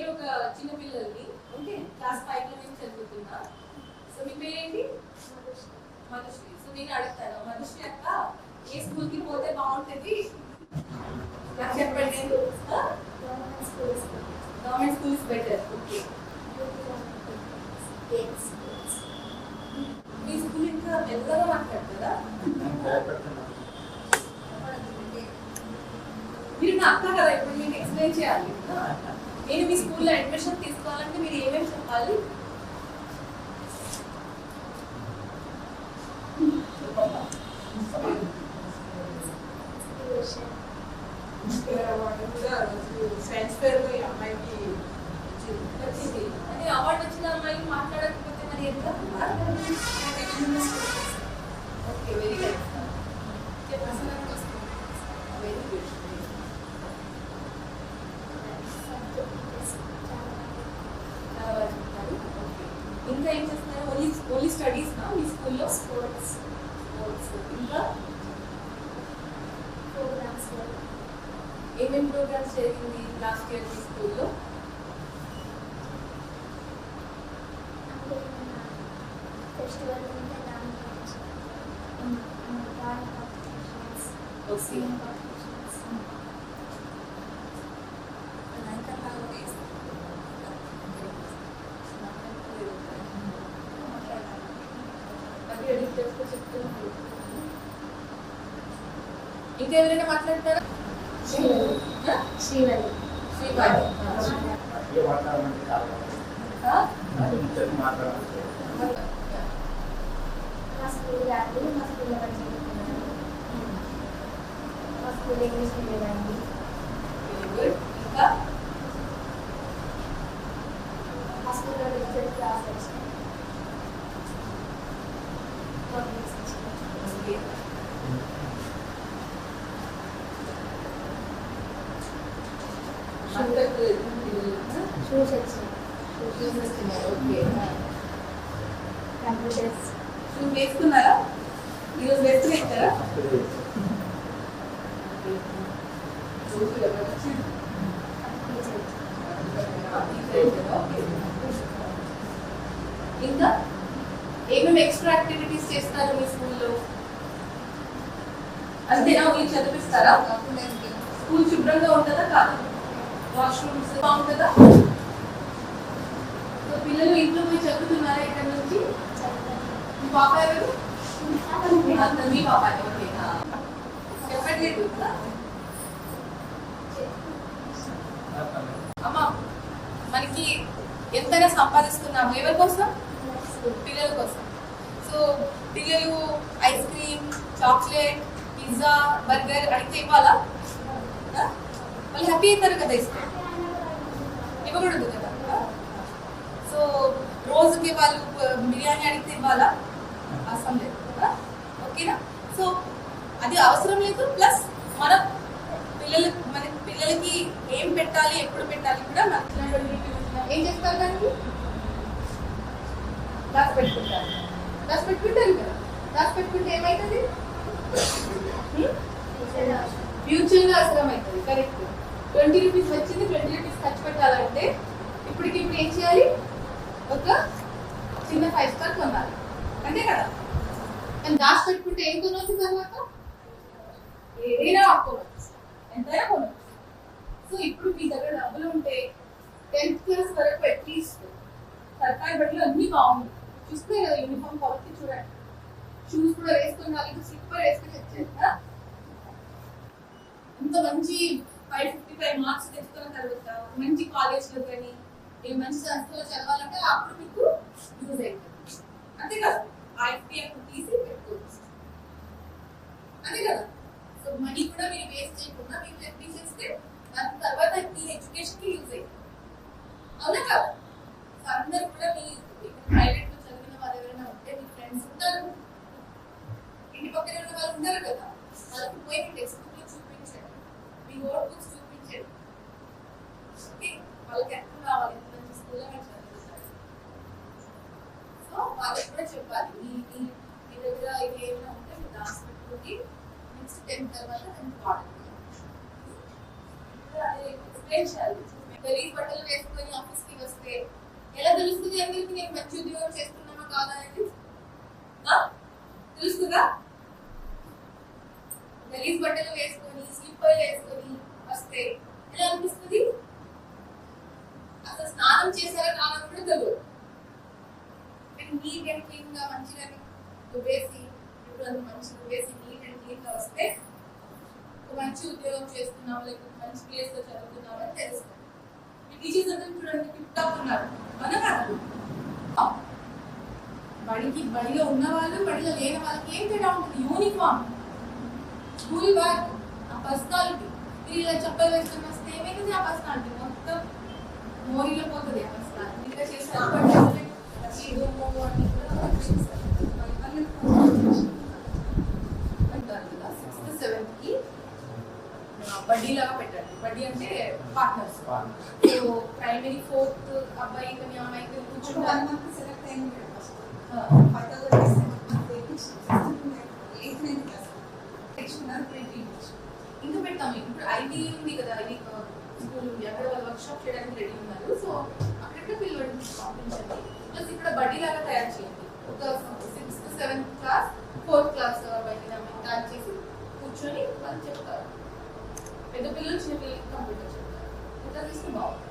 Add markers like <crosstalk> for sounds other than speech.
నేను ఒక చిన్న పిల్లల్ని ఓకే క్లాస్ ఫైవ్లో నేను చదువుతున్నా. సో మీ పేరేంటి? మధుశ్రీ సో నేను అడుగుతాను మధుశ్రీ అక్క ఏ స్కూల్కి పోతే బాగుంటుంది? నాకు చెప్పండి. Government schools. బెటర్. ఓకే. మీ స్కూల్ ఇంకా మెల్లగా మాట్లాడతారా? మీరు నా అక్క కదా ఇప్పుడు మీకు ఎక్స్ప్లెయిన్ చేయాలి. <laughs> నేను మీ స్కూల్లో అడ్మిషన్ తీసుకోవాలంటే మీరు ఏమేమి చెప్పాలి? సైన్స్ ఫేర్లో అమ్మాయికి వచ్చింది అది అవార్డు వచ్చిన అమ్మాయికి మాట్లాడకపోతే మరి ఎంత? ఓకే వెరీ గుడ్ చెప్పండి వెరీ గుడ్ చాలా బాగా చెప్తారు ఓకే ఇంకా ఏం చేస్తున్నారు ఓన్లీ ఓన్లీ స్టడీస్ నా మీ స్కూల్లో స్పోర్ట్స్ స్పోర్ట్స్ ఇంకా ప్రోగ్రామ్స్ ఏమేమి ప్రోగ్రామ్స్ జరిగింది లాస్ట్ ఇయర్ మీ స్కూల్లో ఫెస్టివల్ ఉంటే దాని డ్రాయింగ్ ఓకే సింగింగ్ కాంపిటీషన్స్ ఇంకా ఎవరైనా మాట్లాడతారా శ్రీవాణి ఆ? మా స్కూల్ కాదు మా స్కూల్లో మా స్కూల్ ఇంగ్లీష్ మీడియం అండి Very good. ఇంకా మా స్కూల్లో డిజిటల్ క్లాస్ వచ్చినాయి కాంపిటీషన్స్ వచ్చినాయి ఓకే. ఓకే. కంప్యూటర్స్ షూ వేసుకున్నారా ఈరోజు ఇంకా ఏమేమి ఎక్స్ట్రా యాక్టివిటీస్ చేస్తారు మీ స్కూల్లో అంతేనా? మీరు చదివిస్తారా? స్కూల్ శుభ్రంగా ఉంటుందా? కాదా. వాష్రూమ్స్ బాగుంటుందా సో పిల్లలు ఇంట్లో పోయి చదువుతున్నారా ఇక్కడ నుంచి? మీ పాప ఎవరు? మీ పాప ఓకే. చెప్పట్లేదు అమ్మా మనకి ఎంతైనా సంపాదిస్తున్నాము. ఎవరి కోసం? పిల్లల కోసం. సో పిల్లలు ice cream chocolate pizza burger అడిగితే ఇవ్వాలా? వాళ్ళు హ్యాపీ అవుతారు కదా ఇస్తే. ఇవ్వకూడదు కదా. సో రోజుకి వాళ్ళు బిర్యానీ అడిగితే ఇవ్వాలా? అవసరం లేదు. కదా ఓకేనా? సో అది అవసరం లేదు. ప్లస్ మన పిల్లలు మన పిల్లలకి ఏం పెట్టాలి ఎప్పుడు పెట్టాలి కూడా మన ఏం చేస్తారు దానికి? దాచి పెట్టుకుంటారు. దాచి పెట్టుకుంటారు కదా. దాచి పెట్టుకుంటే ఏమవుతుంది ఫ్యూచర్లో అవసరం అవుతుంది కరెక్ట్ ట్వంటీ రూపీస్ వచ్చింది ట్వంటీ రూపీస్ ఖర్చు పెట్టాలంటే ఇప్పటికి ఇప్పుడు ఏం చేయాలి? ఒక చిన్న ఫైవ్ స్టార్ కొనాలి. అంతే కదా? కానీ దాచి పెట్టుకుంటే ఏం కొనవచ్చు తర్వాత? ఏదైనా కొనవచ్చు ఎంతైనా కొనవచ్చు సో ఇప్పుడు మీ దగ్గర డబ్బులు ఉంటే టెన్త్ క్లాస్ వరకు అట్లీస్ట్ సర్కారీ బట్టలు అన్ని బాగుంది చూస్తే కదా యూనిఫామ్ కాబట్టి చూడండి. షూస్ కూడా వేసుకుని వాళ్ళకి స్లిప్పర్ వేసుకుని వచ్చేస్తా ఇంత మంచి ఫైవ్ ఫిఫ్టీ ఫైవ్ మార్క్స్ తెచ్చుకున్న తర్వాత మంచి కాలేజ్లో కానీ ఏ మంచి సంస్థలో చదవాలంటే అప్పుడు మీకు యూజ్ అవుతుంది. అంతే కదా? ఐపీఎఫ్ తీసి పెట్టుకోవచ్చు. అంతే కదా? సో మనీ కూడా మీరు వేస్ట్ చేయకుండా మీరు ఎఫ్డీ చేస్తే దాని తర్వాత మీ ఎడ్యుకేషన్కి యూజ్ అవుతుంది అవునా కదా సో అందరూ కూడా మీ ప్రైవేట్లో చదివిన వాళ్ళు ఎవరైనా ఉంటే మీ ఫ్రెండ్స్ ఉంటారు ఇంటి పక్కన ఉన్న వాళ్ళు ఉంటారు కదా వాళ్ళకి పోయి మీ టెక్స్ట్ బుక్లు చూపించండి మీ నోట్ బుక్స్ చూపించండి ఓకే వాళ్ళకి అర్థం కావాలి ఇంత మంచి స్కూల్లో మీరు చదివిస్తారు సో వాళ్ళకి కూడా చెప్పాలి మీ మీ మీ దగ్గర ఇది ఏమైనా ఉంటే మీరు దాచి పెట్టుకుని నెక్స్ట్ టెన్త్ తర్వాత దాన్ని వాడండి అదే ఎక్స్ప్లెయిన్ చేయాలి గలీజ్ బట్టలు వేసుకొని ఆఫీస్కి వస్తే ఎలా తెలుస్తుంది అందరికి నేను మంచి ఉద్యోగం చేస్తున్నామా కాదా అని? ఆ? తెలుస్తుందా గలీజ్ బట్టలు వేసుకొని స్లిప్పర్ వేసుకొని వస్తే ఎలా అనిపిస్తుంది? అసలు స్నానం చేశారా కాదా కూడా తెలియదు. నీట్ అండ్ క్లీన్గా మంచిగా దువ్వేసి ఇప్పుడు అంత మంచి దువ్వేసి నీట్ అండ్ క్లీన్గా వస్తే మంచి ఉద్యోగం చేస్తున్నాం లేకపోతే మంచి ప్లేస్లో చదువుతున్నాం అని తెలుస్తుంది. మీ టీచర్స్ అందరూ చూడండి టిప్ టాప్ ఉన్నారు. మన కాదు. బడికి బడిలో ఉన్న వాళ్ళు బడిలో లేని వాళ్ళకి ఏం తేడా ఉంటుంది? యూనిఫామ్ స్కూల్ బ్యాగ్ ఆ పర్సనాలిటీ మీరు ఇలా చెప్పలు వేసుకొని వస్తే ఏమైంది ఆ పర్సనాలిటీ మొత్తం మోరీలో పోతుంది ఆ పర్సనాలిటీ ఇంకా చేస్తారు ఏదో మోమో అని కూడా చేస్తారు. మళ్ళీ అంటారు కదా సిక్స్త్ సెవెంత్కి బడ్డీ లాగా పెట్టండి బడ్డీ అంటే పార్ట్నర్స్ సో ప్రైమరీ ఫోర్త్ అబ్బాయి కొన్ని అమ్మాయికి ఒక వన్ మంత్ సెలెక్ట్ అయింది ఇంకా పెడతాము ఇప్పుడు ఐటీ ఉంది కదా ఐటీ స్కూల్ ఉంది. అక్కడ వాళ్ళు వర్క్ షాప్ చేయడానికి రెడీ ఉన్నారు. సో అక్కడ పిల్లలు పంపించండి. ప్లస్ ఇక్కడ బడ్డీ లాగా తయారు చేయండి. ఒక sixth seventh class fourth class బయట తయారు చేసి కూర్చొని వాళ్ళు చెప్తారు. పెద్ద పిల్లలు చిన్న పిల్లలకి కంప్యూటర్ చెప్తారు ఇట్లా చేస్తే బాగుంటుంది